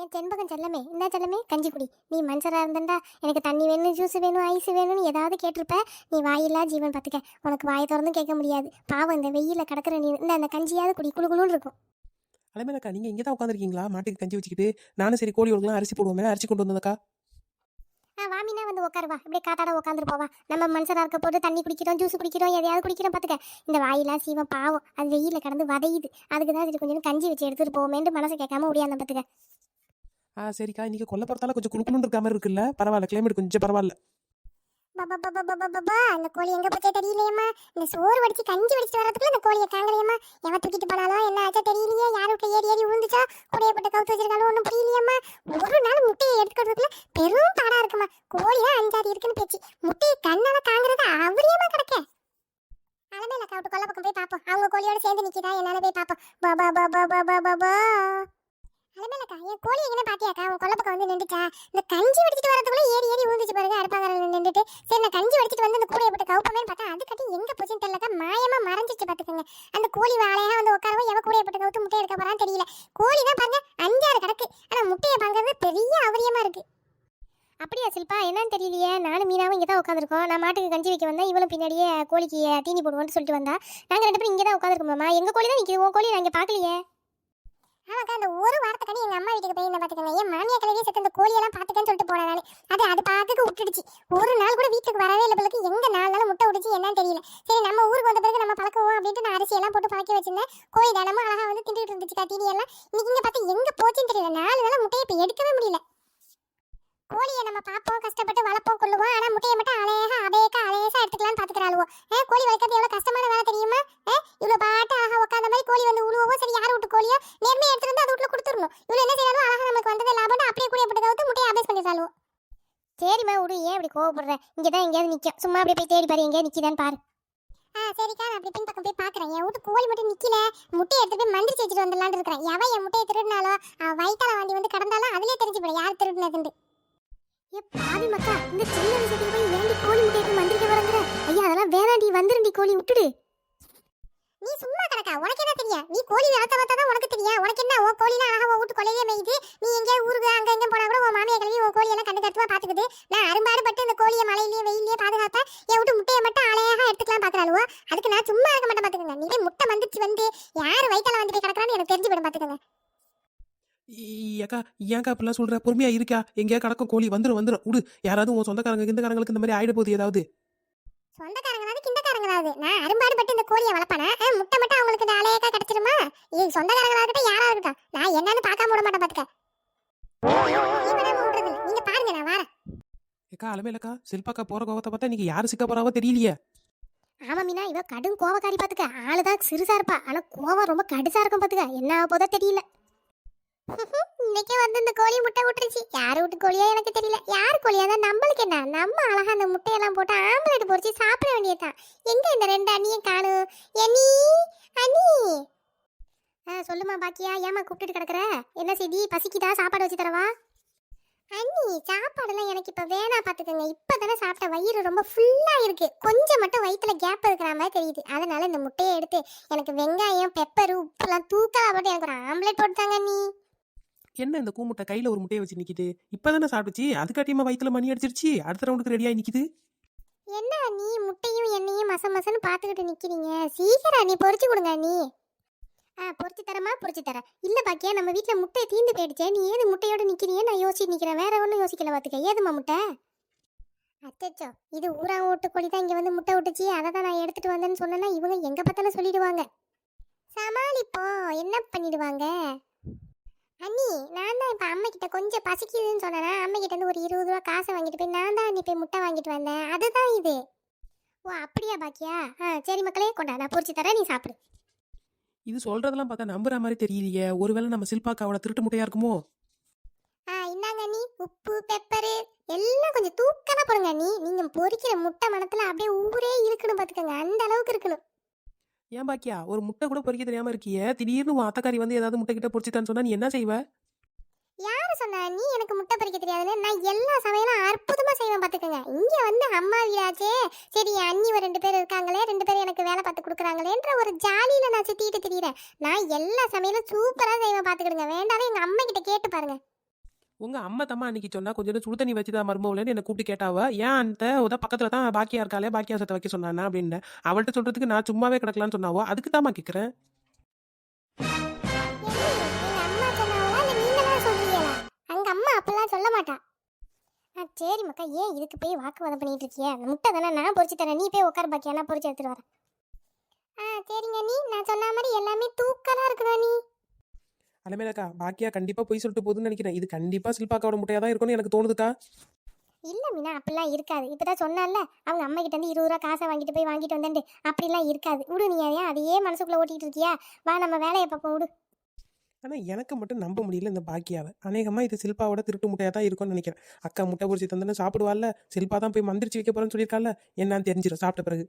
என் தென்பகம் செல்லமே இந்த செல்லமே கஞ்சி குடி. நீ மனுஷரா இருந்தண்டா எனக்கு தண்ணி வேணும் ஜூஸ் வேணும் ஐஸ் வேணும்னு ஏதாவது கேட்டிருப்ப. நீ வாயில்லா ஜீவன் பார்த்துக்க. உனக்கு வாயை திறந்தும் கேட்க முடியாது. பாவம் இந்த வெயில கிடக்குற நீ இந்த அந்த கஞ்சியாவது குடி குளு குளுன்னு இருக்கும். அலமேலக்கா நீங்கள் இங்கே தான் உட்காந்துருக்கீங்களா மாட்டுக்கு கஞ்சி வச்சுக்கிட்டு. நானும் சரி கோழி ஒழுங்கலாம் அரிசி போடுவோமே அரிசி கொண்டு வந்ததக்கா? ஆ வாமினா வந்து உட்காருவா இப்படியே காத்தாட உட்காந்துட்டு போவா நம்ம மனுஷரா இருக்க போட்டு தண்ணி குடிக்கிறோம் ஜூஸ் குடிக்கிறோம் எதையாவது குடிக்கிறோம் பார்த்துக்க. இந்த வாயிலா சீவன் பாவம் அது வெயில கடந்து வதையுது. அதுக்கு தான் சரி கொஞ்சம் கஞ்சி வச்சு எடுத்துட்டு போவோமேன்ட்டு மனசை கேட்காம முடியாத பார்த்துக்க. ஆ சரிக்கா இன்னைக்கு கொல்லப்புறத்தால கொஞ்சம் குளுக்குன்னு இருக்க மாதிரி இருக்குல்ல பரவாயில்ல கிளைமேட் கொஞ்சம் பரவாயில்ல பாபா அந்த கோழி எங்க போச்சே தெரியலையம்மா இந்த சோறு வடிச்சு கஞ்சி வடிச்சு வரதுக்குள்ள இந்த கோழியை காங்கலையம்மா எவ தூக்கிட்டு போனாலும் என்ன ஆச்சா தெரியலையே யார் விட்டு ஏறி ஏறி விழுந்துச்சா கூடைய போட்டு கவுத்து வச்சிருக்காலும் ஒன்றும் புரியலையம்மா ஒரு நாள் முட்டையை எடுத்துக்கிறதுக்குள்ள பெரும் பாடா இருக்குமா கோழி தான் அஞ்சாறு இருக்குன்னு பேச்சு முட்டையை கண்ணால காங்குறது அவரியமா கிடக்க அலமேல கவுட்டு கொல்ல பக்கம் போய் பார்ப்போம் அவங்க கோழியோட சேர்ந்து நிக்குதா என்னால போய் பார்ப்போம் பா பாபா பா பாபா அலமேலக்கா என் கோழி எங்கன்னு பாத்தியாக்கா? உன் கொல்ல பக்கம் வந்து நின்றுச்சா? இந்த கஞ்சி வடிச்சிட்டு வரதுக்குள்ள ஏறி ஏறி விழுந்துச்சு பாருங்க அடுப்பாங்கரையில் நின்றுட்டு. சரி நான் கஞ்சி வடிச்சிட்டு வந்து அந்த கூடையை போட்டு கவுப்பமேன்னு பார்த்தா அது கட்டி எங்க போச்சுன்னு தெரியலக்கா மாயமா மறைஞ்சிச்சு பாத்துக்கோங்க அந்த கோழி வாழையா வந்து உட்காரவும் எவ கூடையை போட்டு கவுத்து முட்டை எடுக்க போறான்னு தெரியல. கோழி தான் பாருங்க அஞ்சாறு கிடக்கு. ஆனா முட்டையை பாங்கிறது பெரிய அவரியமா இருக்கு. அப்படியா சில்பா என்னன்னு தெரியலையே. நானும் மீனாவும் இங்கே தான் உட்காந்துருக்கோம் நான் மாட்டுக்கு கஞ்சி வைக்க வந்தேன். இவளும் பின்னாடியே கோழிக்கு தீனி போடுவோம்னு சொல்லிட்டு வந்தா. நாங்கள் ரெண்டு பேரும் இங்கே தான் உட்காந்துருக்கோம்மா எங்கள் கோழி தான் நிற்கிது உன் கோழி நான் இங்கே பார்க்கலையே. ஆமாக்கா அந்த ஒரு வாரத்துக்காண்டி எங்க அம்மா வீட்டுக்கு போய் என்ன பாத்துக்கங்க என் மாமியா கலையே செத்து இந்த கோழியெல்லாம் பாத்துக்கன்னு சொல்லிட்டு போனேன் நானு அது அது பாத்துக்கு விட்டுடுச்சு ஒரு நாள் கூட வீட்டுக்கு வரவே இல்லை பிள்ளைக்கு. எங்க நாலு நாள் முட்டை உடிச்சு என்னன்னு தெரியல. சரி நம்ம ஊருக்கு வந்த பிறகு நம்ம பழக்குவோம் அப்படின்ட்டு நான் அரிசி எல்லாம் போட்டு பழக்கி வச்சிருந்தேன். கோழி தினமும் அழகா வந்து திண்டுட்டு இருந்துச்சு தீனி எல்லாம் இன்னைக்கு இங்க பார்த்து எங்க போச்சுன்னு தெரியல. நாலு நாள் முட்டையை இப்ப எடுக்கவே முடியல. கோழியை நம்ம பார்ப்போம் கஷ்டப்பட்டு வளர்ப்போம் கொள்ளுவோம் ஆனா முட்டையை மட்டும் அழகா அபேக்கா அலேசா எடுத்துக்கலாம்னு பார்த்துக்கிறாளுவோ ஏ கோழி வளர்க்கறது எவ்வளவு கஷ்டமான வேலை தெரியுமா? ஏ இவ்வளவு பாட்டு அழகா உட்காந்த மாதிரி கோழி வந்து உழுவோ சரி யார் விட்டு கோழியோ நேர்மையை எடுத்துட்டு வந்து அது வீட்டுல கொடுத்துடணும். இவ்வளவு என்ன செய்யணும் அழகா நமக்கு வந்தது லாபம். அப்படியே கூடிய போட்டு முட்டையை அபேஸ் பண்ணி சாலுவோம் சரிம்மா விடு ஏன் இப்படி கோவப்படுற? இங்கே தான் எங்கேயாவது நிற்கும் சும்மா அப்படியே போய் தேடி பாரு எங்கேயாவது நிற்கிதான்னு பாரு. ஆ சரிக்கா நான் அப்படி பின் பக்கம் போய் பார்க்குறேன் என் வீட்டு கோழி மட்டும் நிற்கல முட்டையை எடுத்து போய் மந்திரிச்சு வச்சுட்டு வந்துடலான்னு இருக்கிறேன். எவன் என் முட்டையை திருடினாலோ வயிற்றால வாண்டி வந்து கடந்தாலும் அதுலேயே தெரிஞ்சு போயிடும் யார் திருடினதுண்டு ஏ பாவி மக்கா இந்த சின்ன விஷயத்துக்கு போய் ஏன்டி கோழி முட்டையை போய் மந்திரிக்க வரங்கிற ஐயா அதெல்லாம் வேணாண்டி வந்துருண்டி கோழி விட்டுடு. நீ சும்மா கிடக்கா. உனக்கு என்ன தெரியும்? நீ கோழி வளர்த்த பார்த்தா தான் உனக்கு தெரியும். உனக்கு என்ன? ஓ கோழிலாம் அழகா வீட்டு கொலையே மேய்து. நீ எங்கேயா ஊருக்கு அங்க எங்க போனா கூட உன் மாமியை கிளம்பி உன் கோழி எல்லாம் கண்டு கட்டுவா பாத்துக்குது. நான் அரும்பாடு பட்டு இந்த கோழியை மழையிலேயே வெயிலே பாதுகாத்தா என் வீட்டு முட்டையை மட்டும் அழகா எடுத்துக்கலாம் பாக்குறாளுவோ? அதுக்கு நான் சும்மா இருக்க மாட்டேன் பாத்துக்கோங்க. நீ முட்டை வந்துச்சு வந்து யார் வயிற்றால வந்துட்டு கிடக்குறான்னு எனக்கு தெரிஞ்சு விடும் பாத்துக்கோங்க. ஏக்கா அக்கா சொல்கிற பொறுமையாக சொல்ற? பொறுமையா இருக்கா எங்கேயா கடக்கும் கோழி. வந்துடும் வந்துடும் விடு. யாராவது உன் சொந்தக்காரங்க கிந்தக்காரங்களுக்கு இந்த மாதிரி ஆயிட போகுது ஏதாவது? சொந்தக்காரங்களாவது கிண்டக்காரங்களாவது. நான் அரும்பாடு பட்டு இந்த கோழியை வளர்ப்பேனா? முட்டை மட்டும் அவங்களுக்கு இந்த அலையக்கா கிடைச்சிருமா? இது சொந்தக்காரங்களா இருக்கட்டும் யாரா இருக்கட்டும். நான் என்னன்னு பார்க்காம விட மாட்டேன் பாத்துக்க. நீங்க பாருங்க நான் வரேன். ஏக்கா அலமேலக்கா சில்பாக்கா போற கோவத்தை பார்த்தா இன்னைக்கு யாரு சிக்க போறாவோ தெரியலையே. ஆமா மீனா இவ கடும் கோவக்காரி பாத்துக்க. ஆளுதான் சிறுசா இருப்பா. ஆனா கோவம் ரொம்ப கடுசா இருக்கும் பாத்துக்க. என்ன போதோ தெரியல. இன்னைக்கு வந்து இந்த கோழி முட்டை விட்டுருச்சு யார் விட்டு கோழியா எனக்கு தெரியல. யார் கோழியா தான் நம்மளுக்கு என்ன? நம்ம அழகா அந்த முட்டையெல்லாம் போட்டு ஆம்லெட் பொறிச்சு சாப்பிட வேண்டியதுதான். எங்க இந்த ரெண்டு அண்ணியும் காணும் எண்ணி அண்ணி. ஆ சொல்லுமா பாக்கியா. ஏமா கூப்பிட்டுட்டு கிடக்குற? என்ன செய்தி? பசிக்குதா? சாப்பாடு வச்சு தரவா? அண்ணி சாப்பாடெல்லாம் எனக்கு இப்போ வேணா பார்த்துக்கோங்க இப்போ தானே சாப்பிட்ட வயிறு ரொம்ப ஃபுல்லாக இருக்குது கொஞ்சம் மட்டும் வயிற்றுல கேப் இருக்கிற மாதிரி தெரியுது. அதனால இந்த முட்டையை எடுத்து எனக்கு வெங்காயம் பெப்பர் உப்புலாம் தூக்கலா போட்டு எனக்கு ஒரு ஆம்லெட் போட்டுத்தாங்க நீ என்ன இந்த கூமுட்டை கையில ஒரு முட்டையை வச்சு நிக்குது? இப்பதானே சாப்பிட்டுச்சு அதுக்காட்டியமா வயிற்றுல மணி அடிச்சிருச்சு? அடுத்த ரவுண்டுக்கு ரெடியாகி நிக்குது என்ன நீ முட்டையும் எண்ணெயும் மச மசன்னு பார்த்துக்கிட்டு நிக்கிறீங்க? சீக்கிரம் நீ பொறிச்சு கொடுங்க நீ. ஆ பொறிச்சு தரமா பொரிச்சு தரேன். இல்லை பாக்கியா நம்ம வீட்டில் முட்டை தீந்து போயிடுச்சே. நீ ஏது முட்டையோட நிற்கிறீங்க நான் யோசிச்சு நிற்கிறேன் வேற ஒன்றும் யோசிக்கல பார்த்துக்க ஏதுமா முட்டை? அச்சச்சோ இது ஊரா ஓட்டு கோழி தான் இங்கே வந்து முட்டை விட்டுச்சு அதை தான் நான் எடுத்துட்டு வந்தேன்னு சொன்னேன்னா இவங்க எங்கே பார்த்தாலும் சொல்லிடுவாங்க. சமாளிப்போம். என்ன பண்ணிடுவாங்க? அண்ணி நான் தான் இப்போ அம்மா கிட்ட கொஞ்சம் பசிக்குதுன்னு சொன்னேன்னா அம்மா கிட்ட இருந்து ஒரு இருபது ரூபா காசை வாங்கிட்டு போய் நான் தான் அன்னி போய் முட்டை வாங்கிட்டு வந்தேன். அதுதான் இது. ஓ அப்படியா பாக்கியா? ஆ சரி மக்களே கொண்டா நான் பொரிச்சு தரேன் நீ சாப்பிடு. இது சொல்றதெல்லாம் பார்த்தா நம்புற மாதிரி தெரியலையே. ஒருவேளை நம்ம சில்பாக்காவோட திருட்டு முட்டையா இருக்குமோ? ஆ இந்தாங்க அண்ணி. உப்பு பெப்பரு எல்லாம் கொஞ்சம் தூக்கலா போடுங்க அண்ணி. நீங்க பொரிக்கிற முட்டை மணத்துல அப்படியே ஊரே இருக்கணும் பாத்துக்கோங்க. அந்த அளவுக்கு இருக்கணும். ஏன் பாக்கியா ஒரு முட்டை கூட பொறிக்க தெரியாம இருக்கியே. திடீர்னு உன் அத்தக்காரி வந்து ஏதாவது முட்டை கிட்ட பொறிச்சிட்டான்னு சொன்னா நீ என்ன செய்வ? யாரு சொன்னா நீ எனக்கு முட்டை பறிக்க தெரியாதுன்னு நான் எல்லா சமையலும் அற்புதமா செய்வேன் பாத்துக்கோங்க. இங்க வந்து அம்மா வீடாச்சே. சரி என் அண்ணி ஒரு ரெண்டு பேர் இருக்காங்களே ரெண்டு பேரும் எனக்கு வேலை பார்த்து கொடுக்குறாங்களேன்ற ஒரு ஜாலியில நான் சுத்திட்டு திரியிறேன். நான் எல்லா சமையலும் சூப்பரா செய்வேன் பாத்துக்கிடுங்க. வேண்டாம் எங்க அம்மா கிட்ட கேட்டு பாருங்க. உங்க அம்மா தம்மா அன்னைக்கு சொன்னா கொஞ்சம் சுடு தண்ணி வச்சுதான் மருமவளேன்னு என்ன கூப்பிட்டு கேட்டாவா ஏன் அந்த உதா பக்கத்துல தான் பாக்கியா இருக்காளே பாக்கியா சத்த வைக்க சொன்னானா? அப்படின்னு. அவள்கிட்ட சொல்றதுக்கு நான் சும்மாவே கிடக்கலாம்னு சொன்னாவோ அதுக்கு தாம்மா கேக்குறேன். அம்மா அங்க அம்மா அப்பெல்லாம் சொல்ல மாட்டா. ஆ சரி மக்கா ஏன் இதுக்கு போய் வாக்குவாதம் பண்ணிட்டு இருக்கிய? அந்த முட்டை தானே நான் பொறிச்சு தரேன். நீ போய் உட்கார பாக்கியா நான் பொறிச்சு எடுத்துட்டு வரேன். ஆ சரிங்க நீ நான் சொன்ன மாதிரி எல்லாமே தூக்கலா இருக்குதா நீ. அலமேலக்கா பாக்கியா கண்டிப்பா போய் சொல்லிட்டு போகுதுன்னு நினைக்கிறேன். இது கண்டிப்பா சில்பாக்காவோட முட்டையா தான் இருக்கும்னு எனக்கு தோணுதுக்கா. இல்ல மீனா அப்படிலாம் இருக்காது. இப்பதான் சொன்னால அவங்க அம்மா கிட்ட இருந்து இருபது ரூபா காசை வாங்கிட்டு போய் வாங்கிட்டு வந்தேன்ட்டு. அப்படிலாம் இருக்காது. விடு நீ ஏன் அதையே மனசுக்குள்ள ஓட்டிட்டு இருக்கியா? வா நம்ம வேலையை பார்ப்போம் விடு ஆனா எனக்கு மட்டும் நம்ப முடியல இந்த பாக்கியாவை. அநேகமா இது சில்பாவோட திருட்டு முட்டையா தான் இருக்கும்னு நினைக்கிறேன். அக்கா முட்டை பொரிச்சு தந்தேன்னு சாப்பிடுவாள்ல சில்பா தான் போய் மந்திரிச்சு வைக்க போறேன்னு சொல்லியிருக்கால என்னன்னு தெரிஞ்சிடும் சாப்பிட்ட பிறகு.